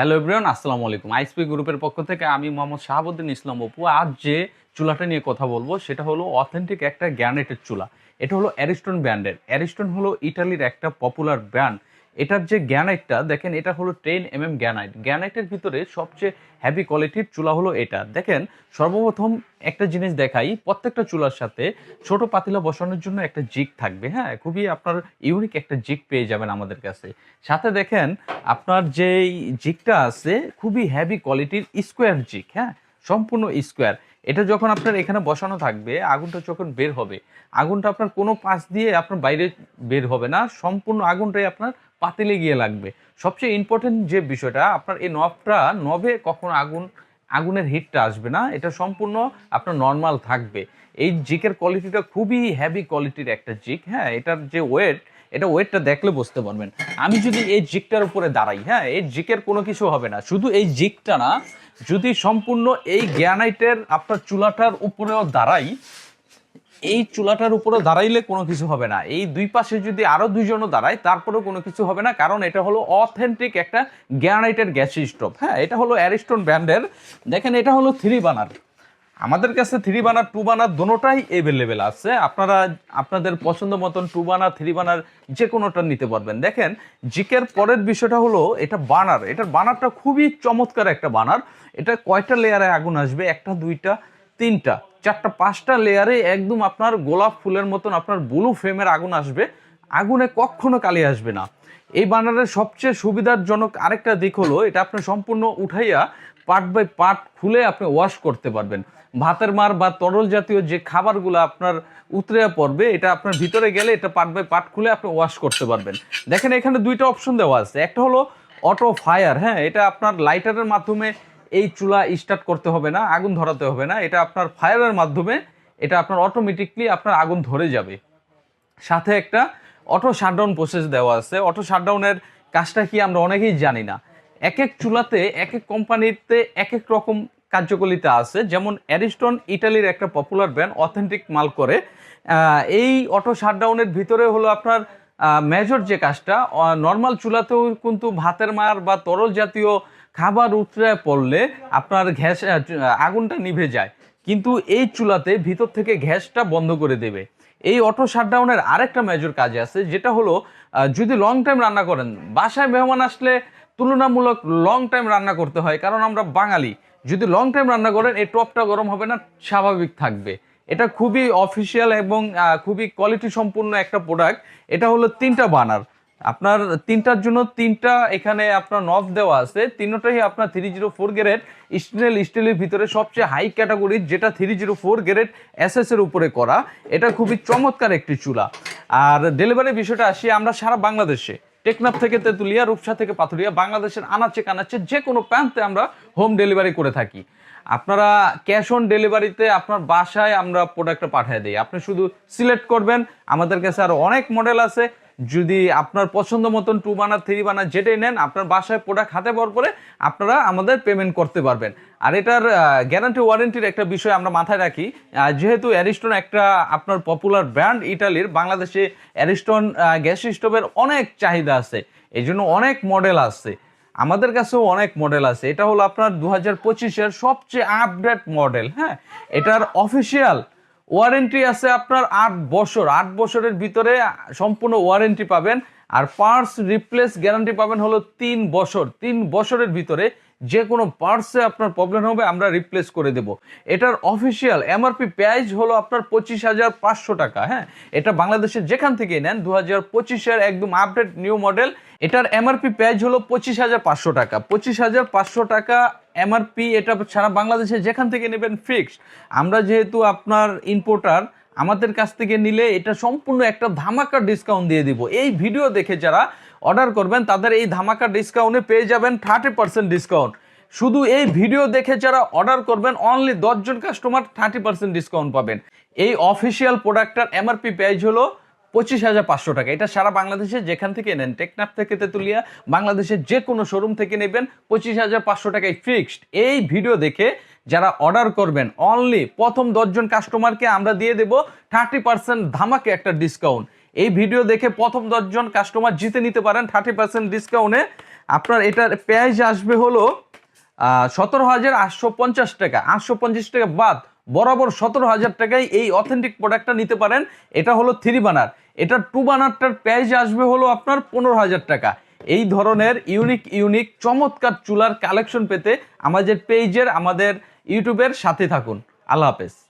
Hello everyone আসসালামু আলাইকুম। আইসপি গ্রুপের পক্ষ থেকে আমি মোহাম্মদ শাহাবুদ্দিন ইসলাম অপু। আজ যে চুলাটা নিয়ে কথা বলব, সেটা হলো অথেন্টিক একটা গ্যানেটের চুলা। এটা হলো অ্যারিস্টন ব্র্যান্ডের অ্যারিস্টন হলো ইটালির একটা পপুলার ব্র্যান্ড এটার যে গ্যানাইটটা, দেখেন এটা হলো টেন এম এম গ্যানাইট। গ্যানাইটের ভিতরে সবচেয়ে হ্যাভি কোয়ালিটির চুলা হলো এটা। দেখেন, সর্বপ্রথম একটা জিনিস দেখাই, প্রত্যেকটা চুলার সাথে ছোট পাতিলা বসানোর জন্য একটা জিক থাকবে হ্যাঁ? খুবই আপনার ইউনিক একটা জিক পেয়ে যাবেন আমাদের কাছে। সাথে দেখেন, আপনার যেই জিকটা আছে, খুবই হেভি কোয়ালিটির স্কোয়ার জিক হ্যাঁ? সম্পূর্ণ স্কোয়ার এটা যখন আপনার এখানে বসানো থাকবে, আগুনটা যখন বের হবে, আগুনটা আপনার কোনো পাশ দিয়ে আপনার বাইরে বের হবে না, সম্পূর্ণ আগুনটাই আপনার পাতিলে গিয়ে লাগবে। সবচেয়ে ইম্পর্টেন্ট যে বিষয়টা, আপনার এই নবটা নবে কখনো আগুন, আগুনের হিটটা আসবে না। এটা সম্পূর্ণ আপনার নর্মাল থাকবে। এই জিকের কোয়ালিটিটা খুবই হেভি কোয়ালিটির একটা জিক হ্যাঁ এটার যে ওয়েট এটা ওয়েটটা দেখলে বুঝতে পারবেন। আমি যদি এই জিকটার উপরে দাঁড়াই হ্যাঁ এই জিকের কোনো কিছু হবে না। শুধু এই জিকটা না, যদি সম্পূর্ণ এই গ্যানাইটের আপনার চুলাটার উপরেও দাঁড়াই এই চুলাটার উপরে দাঁড়াইলে কোনো কিছু হবে না। এই দুই পাশে যদি আরও দুইজনও দাঁড়ায়, তারপরেও কোনো কিছু হবে না, কারণ এটা হলো অথেন্টিক একটা গ্যানাইটের গ্যাস স্টোভ। হ্যাঁ এটা হলো অ্যারিস্টোন ব্র্যান্ডের। দেখেন, এটা হলো থ্রি বানার। আমাদের কাছে থ্রি বানার, টু বানার দোনোটাই এভেলেবেল আছে। আপনারা, আপনাদের পছন্দ মতন টু বানার, থ্রি বানার যে কোনোটা নিতে পারবেন। দেখেন, জিকের পরের বিষয়টা হলো এটা বানার। এটার বানারটা খুবই চমৎকার একটা বানার। এটা কয়টা লেয়ারে আগুন আসবে? একটা, দুইটা, তিনটা। চারটা, পাঁচটা লেয়ারে একদম আপনার গোলাপ ফুলের মতন আপনার ব্লু ফ্রেমের আগুন আসবে। আগুনে কখনো কালি আসবে না। এই বানারের সবচেয়ে সুবিধাজনক আরেকটা দিক হলো, এটা আপনি সম্পূর্ণ উঠাইয়া পার্ট বাই পার্ট খুলে আপনি ওয়াশ করতে পারবেন। ভাতের মার বা তরল জাতীয় যে খাবারগুলো আপনার উতরে পড়বে, এটা আপনার ভিতরে গেলে এটা পার্ট বাই পার্ট খুলে আপনি ওয়াশ করতে পারবেন। দেখেন এখানে দুইটা অপশন দেওয়া আছে। একটা হলো অটো ফায়ার হ্যাঁ এটা আপনার লাইটারের মাধ্যমে এই চুলা স্টার্ট করতে হবে না, আগুন ধরাতে হবে না, এটা আপনার ফায়ারের মাধ্যমে, এটা আপনার অটোমেটিকলি আপনার আগুন ধরে যাবে। সাথে একটা অটো শাটডাউন প্রসেস দেওয়া আছে। অটো শাটডাউনের কাজটা কি আমরা অনেকেই জানি না। এক এক চুলাতে, এক এক কোম্পানিতে এক এক রকম কার্যকলিতা আছে। যেমন অ্যারিস্টন ইটালির একটা পপুলার ব্র্যান্ড অথেন্টিক মাল করে। এই অটো শাটডাউনের ভিতরে হলো আপনার মেজর যে কাজটা নর্মাল চুলাতেও কিন্তু ভাতের মার বা তরল জাতীয় খাবার উতরে পড়লে আপনার গ্যাস আগুনটা নিভে যায়। কিন্তু এই চুলাতে ভিতর থেকে গ্যাসটা বন্ধ করে দেবে। এই অটো শাটডাউনের আরেকটা মেজর কাজ আছে, যেটা হলো যদি লং টাইম রান্না করেন, বাসায় মেহমান আসলে তুলনামূলক লং টাইম রান্না করতে হয়, কারণ আমরা বাঙালি। যদি লং টাইম রান্না করেন, এই টপটা গরম হবে না, স্বাভাবিক থাকবে। এটা খুবই অফিসিয়াল এবং খুবই কোয়ালিটি সম্পূর্ণ একটা প্রোডাক্ট এটা হলো তিনটা বানার আপনার তিনটার জন্য তিনটা এখানে আপনার নফ দেওয়া আছে। তিনটাই আপনার three zero four grade stainless স্টিলের ভিতরে সবচেয়ে হাই ক্যাটাগরি যেটা থ্রি জিরো ফোর গ্রেড এর উপরে করা। এটা খুবই চমৎকার একটি চুলা। আর ডেলিভারি বিষয়টা আসি আমরা সারা বাংলাদেশে। টেকনাফ থেকে তেঁতুলিয়া, রূপসা থেকে পাথুরিয়া, বাংলাদেশের আনাচে কানাচে যে কোনো প্রান্তে আমরা হোম ডেলিভারি করে থাকি। আপনারা ক্যাশ অন ডেলিভারিতে আপনার বাসায় আমরা প্রোডাক্টটা পাঠিয়ে দিই। আপনি শুধু সিলেক্ট করবেন। আমাদের কাছে আরও অনেক মডেল আছে। যদি আপনার পছন্দ মতন টু বানার থ্রি বানার যেটাই নেন, আপনার বাসায় প্রোডাক্ট হাতে পাওয়ার পরে আপনারা আমাদের পেমেন্ট করতে পারবেন। আর এটার গ্যারান্টি ওয়ারেন্টির একটা বিষয় আমরা মাথায় রাখি। যেহেতু অ্যারিস্টন একটা আপনার পপুলার ব্র্যান্ড ইটালির বাংলাদেশে অ্যারিস্টন গ্যাস স্টোভের অনেক চাহিদা আছে। এই জন্য অনেক মডেল আছে। আমাদের কাছেও অনেক মডেল আছে। এটা হলো আপনার দু হাজার পঁচিশের সবচেয়ে আপডেট মডেল হ্যাঁ? এটার অফিসিয়াল ওয়ারেন্টি আছে আপনার আট বছর। আট বছরের ভিতরে সম্পূর্ণ ওয়ারেন্টি পাবেন। আর পার্টস রিপ্লেস গ্যারান্টি পাবেন হলো তিন বছর। তিন বছরের ভিতরে যে কোনো পার্টসে আপনার প্রবলেম হবে, আমরা রিপ্লেস করে দেব। এটার অফিসিয়াল এমআরপি প্রাইস হলো আপনার পঁচিশ হাজার পাঁচশো টাকা হ্যাঁ? এটা বাংলাদেশের যেখান থেকে নেন দু হাজার পঁচিশের একদম আপডেট নিউ মডেল এটার এমআরপি প্রাইস হলো পঁচিশ হাজার পাঁচশো টাকা। পঁচিশ হাজার পাঁচশো টাকা এমআরপি এটা সারা বাংলাদেশে যেখান থেকে নেবেন ফিক্সড আমরা যেহেতু আপনার ইম্পোর্টার আমাদের কাছ থেকে নিলে এটা সম্পূর্ণ একটা ধামাকা ডিসকাউন্ট দিয়ে দিব। এই ভিডিও দেখে যারা অর্ডার করবেন, তাদের এই ধামাকা ডিসকাউন্টে পেয়ে যাবেন থার্টি পার্সেন্ট ডিসকাউন্ট শুধু এই ভিডিও দেখে যারা অর্ডার করবেন অনলি দশজন কাস্টমার থার্টি পার্সেন্ট ডিসকাউন্ট পাবেন। এই অফিসিয়াল প্রোডাক্টটার এমআরপি প্রাইস হলো পঁচিশ হাজার পাঁচশো টাকা। এটা সারা বাংলাদেশে যেখান থেকে নেন, টেকনাফ থেকে তেতুলিয়া, বাংলাদেশের যে কোনো শোরুম থেকে নেবেন পঁচিশ হাজার পাঁচশো টাকায় ফিক্সড এই ভিডিও দেখে যারা অর্ডার করবেন অনলি প্রথম দশজন কাস্টমারকে আমরা দিয়ে দেবো থার্টি পার্সেন্ট ধামাকে একটা ডিসকাউন্ট এই ভিডিও দেখে প্রথম দশজন কাস্টমার জিতে নিতে পারেন থার্টি পার্সেন্ট ডিসকাউন্টে আপনার এটার প্রাইস আসবে হলো সতেরো হাজার আটশো পঞ্চাশ টাকা। আটশো পঞ্চাশ টাকা বাদ বরাবর সতেরো হাজার টাকায় এই অথেন্টিক প্রোডাক্টটা নিতে পারেন। এটা হলো থ্রি বানার এটা টু বানারটার প্রাইস আসবে হলো আপনার পনেরো হাজার টাকা। এই ধরনের ইউনিক ইউনিক চমৎকার চুলার কালেকশন পেতে আমাদের পেজের আমাদের ইউটিউবের সাথে থাকুন। আল্লাহ হাফেজ।